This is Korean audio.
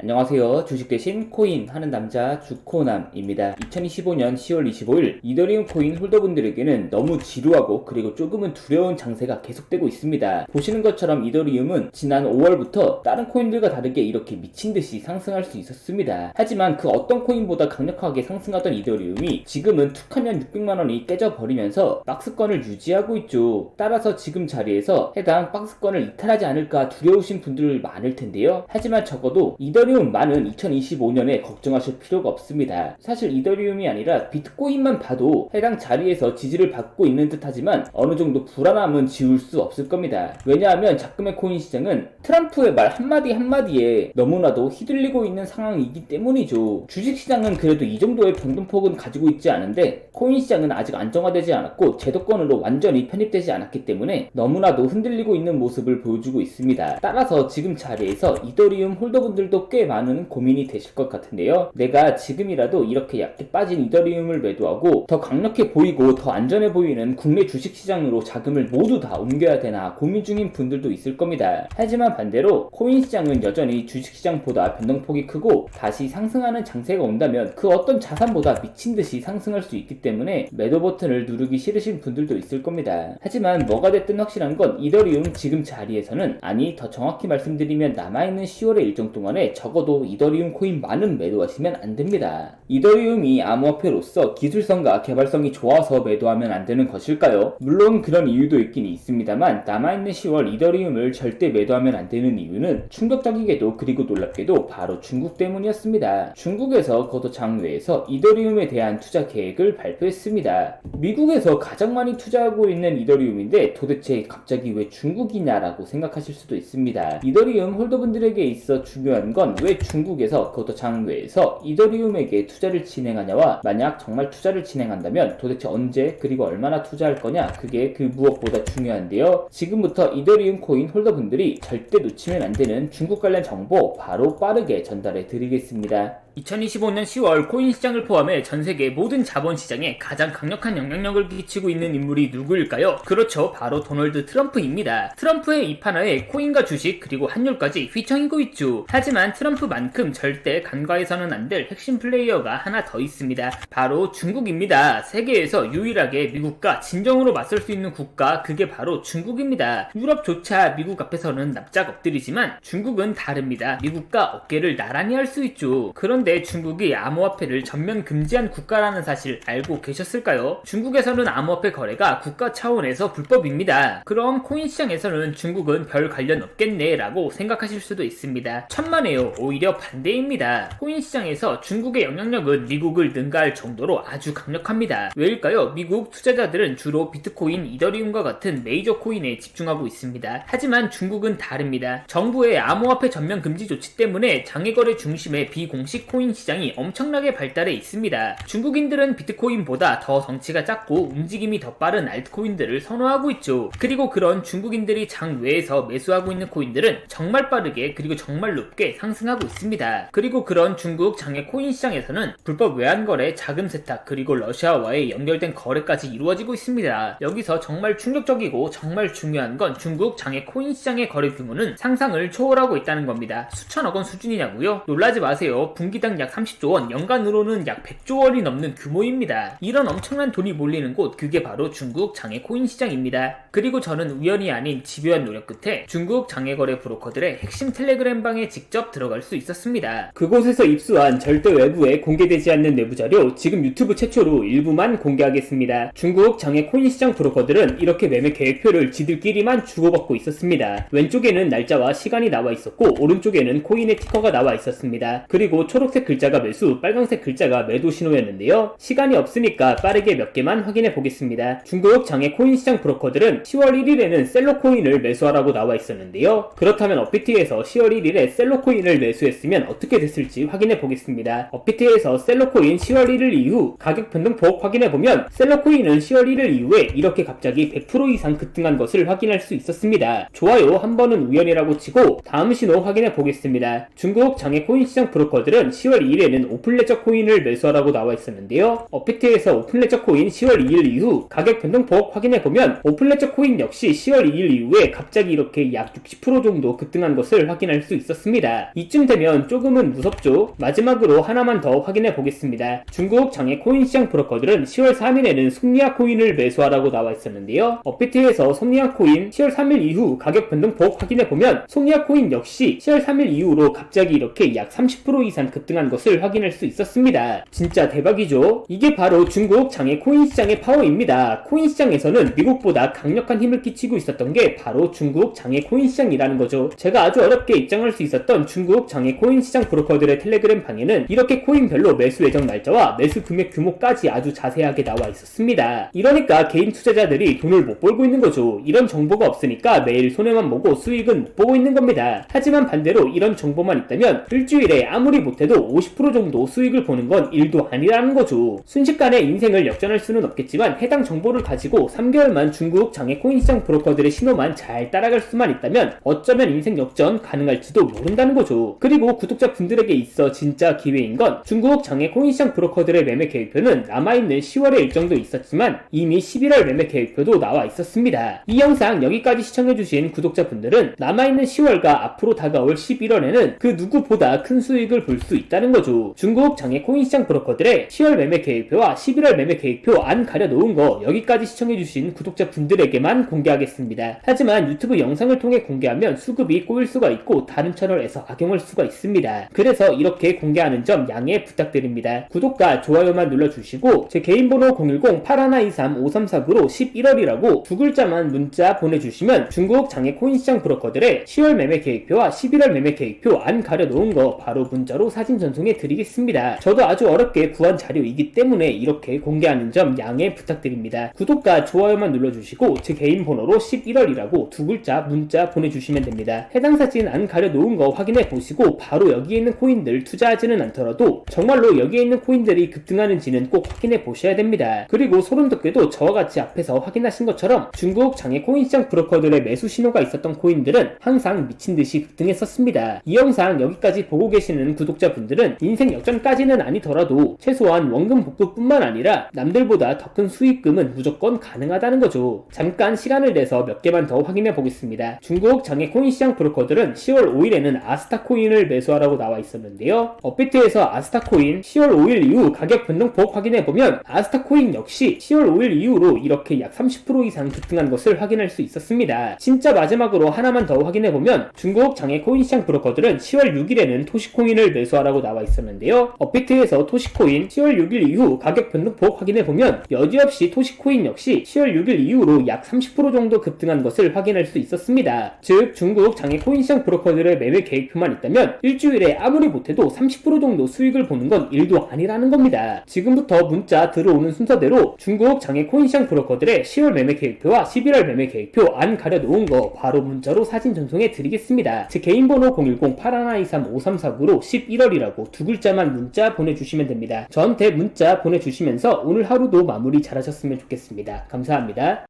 안녕하세요. 주식 대신 코인 하는 남자 주코남입니다. 2025년 10월 25일 이더리움 코인 홀더분들에게는 너무 지루하고 그리고 조금은 두려운 장세가 계속되고 있습니다. 보시는 것처럼 이더리움은 지난 5월부터 다른 코인들과 다르게 이렇게 미친 듯이 상승할 수 있었습니다. 하지만 그 어떤 코인보다 강력하게 상승하던 이더리움이 지금은 툭하면 600만 원이 깨져버리면서 박스권을 유지하고 있죠. 따라서 지금 자리에서 해당 박스권을 이탈하지 않을까 두려우신 분들 많을 텐데요. 하지만 적어도 이더리움 이더리움만은 2025년에 걱정하실 필요가 없습니다. 사실 이더리움이 아니라 비트코인만 봐도 해당 자리에서 지지를 받고 있는 듯 하지만 어느 정도 불안함은 지울 수 없을 겁니다. 왜냐하면 작금의 코인 시장은 트럼프의 말 한마디 한마디에 너무나도 휘둘리고 있는 상황이기 때문이죠. 주식 시장은 그래도 이 정도의 변동폭은 가지고 있지 않은데 코인 시장은 아직 안정화되지 않았고 제도권으로 완전히 편입되지 않았기 때문에 너무나도 흔들리고 있는 모습을 보여주고 있습니다. 따라서 지금 자리에서 이더리움 홀더분들도 꽤 많은 고민이 되실 것 같은데요. 내가 지금이라도 이렇게 얇게 빠진 이더리움을 매도하고 더 강력해 보이고 더 안전해 보이는 국내 주식 시장으로 자금을 모두 다 옮겨야 되나 고민 중인 분들도 있을 겁니다. 하지만 반대로 코인 시장은 여전히 주식 시장보다 변동폭이 크고 다시 상승하는 장세가 온다면 그 어떤 자산보다 미친 듯이 상승할 수 있기 때문에 매도 버튼을 누르기 싫으신 분들도 있을 겁니다. 하지만 뭐가 됐든 확실한 건 이더리움 지금 자리에서는 아니 더 정확히 말씀드리면 남아있는 10월의 일정 동안에 적 어도 이더리움 코인 많은 매도하시면 안 됩니다. 이더리움이 암호화폐로서 기술성과 개발성이 좋아서 매도하면 안 되는 것일까요? 물론 그런 이유도 있긴 있습니다만 남아있는 10월 이더리움을 절대 매도하면 안 되는 이유는 충격적이게도 그리고 놀랍게도 바로 중국 때문이었습니다. 중국에서 거도 장외에서 이더리움에 대한 투자 계획을 발표했습니다. 미국에서 가장 많이 투자하고 있는 이더리움인데 도대체 갑자기 왜 중국이냐라고 생각하실 수도 있습니다. 이더리움 홀더분들에게 있어 중요한 건왜 중국에서 그것도 장외에서 이더리움에게 투자를 진행하냐와 만약 정말 투자를 진행한다면 도대체 언제 그리고 얼마나 투자할 거냐 그게 그 무엇보다 중요한데요. 지금부터 이더리움 코인 홀더분들이 절대 놓치면 안 되는 중국 관련 정보 바로 빠르게 전달해 드리겠습니다. 2025년 10월 코인 시장을 포함해 전 세계 모든 자본 시장에 가장 강력한 영향력을 끼치고 있는 인물이 누구일까요? 그렇죠. 바로 도널드 트럼프입니다. 트럼프의 입하나에 코인과 주식 그리고 환율까지 휘청이고 있죠. 하지만 트럼프만큼 절대 간과해서는 안 될 핵심 플레이어가 하나 더 있습니다. 바로 중국입니다. 세계에서 유일하게 미국과 진정으로 맞설 수 있는 국가 그게 바로 중국입니다. 유럽조차 미국 앞에서는 납작 엎드리지만 중국은 다릅니다. 미국과 어깨를 나란히 할 수 있죠. 그런데 중국이 암호화폐를 전면 금지한 국가라는 사실 알고 계셨을까요? 중국에서는 암호화폐 거래가 국가 차원에서 불법입니다. 그럼 코인 시장에서는 중국은 별 관련 없겠네 라고 생각하실 수도 있습니다. 천만에요. 오히려 반대입니다. 코인 시장에서 중국의 영향력은 미국을 능가할 정도로 아주 강력합니다. 왜일까요? 미국 투자자들은 주로 비트코인, 이더리움과 같은 메이저 코인에 집중하고 있습니다. 하지만 중국은 다릅니다. 정부의 암호화폐 전면 금지 조치 때문에 장외거래 중심의 비공식 코인 시장이 엄청나게 발달해 있습니다. 중국인들은 비트코인보다 더 덩치가 작고 움직임이 더 빠른 알트코인들을 선호하고 있죠. 그리고 그런 중국인들이 장외에서 매수하고 있는 코인들은 정말 빠르게 그리고 정말 높게 상승하고 있습니다. 그리고 그런 중국 장외 코인 시장에서는 불법 외환거래, 자금 세탁, 그리고 러시아와의 연결된 거래까지 이루어지고 있습니다. 여기서 정말 충격적이고 정말 중요한 건 중국 장외 코인 시장의 거래 규모는 상상을 초월하고 있다는 겁니다. 수천억 원 수준이냐고요? 놀라지 마세요. 분기 당 약 30조 원, 연간으로는 약 100조 원이 넘는 규모입니다. 이런 엄청난 돈이 몰리는 곳, 그게 바로 중국 장외 코인 시장입니다. 그리고 저는 우연이 아닌 집요한 노력 끝에 중국 장외 거래 브로커들의 핵심 텔레그램 방에 직접 들어갈 수 있었습니다. 그곳에서 입수한 절대 외부에 공개되지 않는 내부 자료, 지금 유튜브 최초로 일부만 공개하겠습니다. 중국 장외 코인 시장 브로커들은 이렇게 매매 계획표를 지들끼리만 주고받고 있었습니다. 왼쪽에는 날짜와 시간이 나와 있었고 오른쪽에는 코인의 티커가 나와 있었습니다. 그리고 초록 색 글자가 매수, 빨간색 글자가 매도 신호였는데요. 시간이 없으니까 빠르게 몇 개만 확인해 보겠습니다. 중국 장외 코인 시장 브로커들은 10월 1일에는 셀로 코인을 매수하라고 나와 있었는데요. 그렇다면 업비트에서 10월 1일에 셀로 코인을 매수했으면 어떻게 됐을지 확인해 보겠습니다. 업비트에서 셀로 코인 10월 1일 이후 가격 변동폭 확인해 보면 셀로 코인은 10월 1일 이후에 이렇게 갑자기 100% 이상 급등한 것을 확인할 수 있었습니다. 좋아요 한 번은 우연이라고 치고 다음 신호 확인해 보겠습니다. 중국 장외 코인 시장 브로커들은 10월 2일에는 오픈레저 코인을 매수하라고 나와 있었는데요. 업비트에서 오픈레저 코인 10월 2일 이후 가격 변동폭 확인해 보면 오픈레저 코인 역시 10월 2일 이후에 갑자기 이렇게 약 60% 정도 급등한 것을 확인할 수 있었습니다. 이쯤 되면 조금은 무섭죠? 마지막으로 하나만 더 확인해 보겠습니다. 중국 장외 코인 시장 브로커들은 10월 3일에는 솜니아 코인을 매수하라고 나와 있었는데요. 업비트에서 솜니아 코인 10월 3일 이후 가격 변동폭 확인해 보면 솜니아 코인 역시 10월 3일 이후로 갑자기 이렇게 약 30% 이상 급등 한 것을 확인할 수 있었습니다. 진짜 대박이죠? 이게 바로 중국 장외 코인 시장의 파워입니다. 코인 시장에서는 미국보다 강력한 힘을 끼치고 있었던 게 바로 중국 장외 코인 시장이라는 거죠. 제가 아주 어렵게 입장할 수 있었던 중국 장외 코인 시장 브로커들의 텔레그램 방에는 이렇게 코인별로 매수 예정 날짜와 매수 금액 규모까지 아주 자세하게 나와 있었습니다. 이러니까 개인 투자자들이 돈을 못 벌고 있는 거죠. 이런 정보가 없으니까 매일 손해만 보고 수익은 못 보고 있는 겁니다. 하지만 반대로 이런 정보만 있다면 일주일에 아무리 못해도 50% 정도 수익을 보는 건 일도 아니라는 거죠. 순식간에 인생을 역전할 수는 없겠지만 해당 정보를 가지고 3개월만 중국 장외 코인 시장 브로커들의 신호만 잘 따라갈 수만 있다면 어쩌면 인생 역전 가능할지도 모른다는 거죠. 그리고 구독자 분들에게 있어 진짜 기회인 건 중국 장외 코인 시장 브로커들의 매매 계획표는 남아있는 10월의 일정도 있었지만 이미 11월 매매 계획표도 나와 있었습니다. 이 영상 여기까지 시청해주신 구독자분들은 남아있는 10월과 앞으로 다가올 11월에는 그 누구보다 큰 수익을 볼 수 있다 는 거죠. 중국 장외 코인 시장 브로커들의 10월 매매 계획표와 11월 매매 계획표 안 가려놓은 거 여기까지 시청해주신 구독자 분들에게만 공개하겠습니다. 하지만 유튜브 영상을 통해 공개하면 수급이 꼬일 수가 있고 다른 채널에서 악용할 수가 있습니다. 그래서 이렇게 공개하는 점 양해 부탁드립니다. 구독과 좋아요만 눌러주시고 제 개인 번호 010-8123-5349로 11월이라고 두 글자만 문자 보내주시면 중국 장외 코인 시장 브로커들의 10월 매매 계획표와 11월 매매 계획표 안 가려놓은 거 바로 문자로 사진 전송해 드리겠습니다. 저도 아주 어렵게 구한 자료이기 때문에 이렇게 공개하는 점 양해 부탁드립니다. 구독과 좋아요만 눌러주시고 제 개인 번호로 11월이라고 두 글자 문자 보내주시면 됩니다. 해당 사진 안 가려놓은 거 확인해 보시고 바로 여기에 있는 코인들 투자하지는 않더라도 정말로 여기에 있는 코인들이 급등하는지는 꼭 확인해 보셔야 됩니다. 그리고 소름 돋게도 저와 같이 앞에서 확인하신 것처럼 중국 장외 코인 시장 브로커들의 매수 신호가 있었던 코인들은 항상 미친 듯이 급등했었습니다. 이 영상 여기까지 보고 계시는 구독자분 들은 인생 역전까지는 아니더라도 최소한 원금 복구뿐만 아니라 남들보다 더 큰 수익금은 무조건 가능하다는 거죠. 잠깐 시간을 내서 몇 개만 더 확인해 보겠습니다. 중국 장외 코인 시장 브로커들은 10월 5일에는 아스타 코인을 매수하라고 나와 있었는데요. 업비트에서 아스타 코인 10월 5일 이후 가격 변동폭 확인해 보면 아스타 코인 역시 10월 5일 이후로 이렇게 약 30% 이상 급등한 것을 확인할 수 있었습니다. 진짜 마지막으로 하나만 더 확인해 보면 중국 장외 코인 시장 브로커들은 10월 6일에는 토시코인을 매수하라 고 나와 있었는데요. 업비트에서 토시코인 10월 6일 이후 가격 변동폭 확인해 보면 여지없이 토시코인 역시 10월 6일 이후로 약 30% 정도 급등한 것을 확인할 수 있었습니다. 즉 중국 장외 코인 시장 브로커들의 매매 계획표만 있다면 일주일에 아무리 못해도 30% 정도 수익을 보는 건 일도 아니라는 겁니다. 지금부터 문자 들어오는 순서대로 중국 장외 코인 시장 브로커들의 10월 매매 계획표와 11월 매매 계획표 안 가려놓은 거 바로 문자로 사진 전송해 드리겠습니다. 제 개인 번호 010-8123-5349로 11월 이라고 두 글자만 문자 보내주시면 됩니다. 저한테 문자 보내주시면서 오늘 하루도 마무리 잘하셨으면 좋겠습니다. 감사합니다.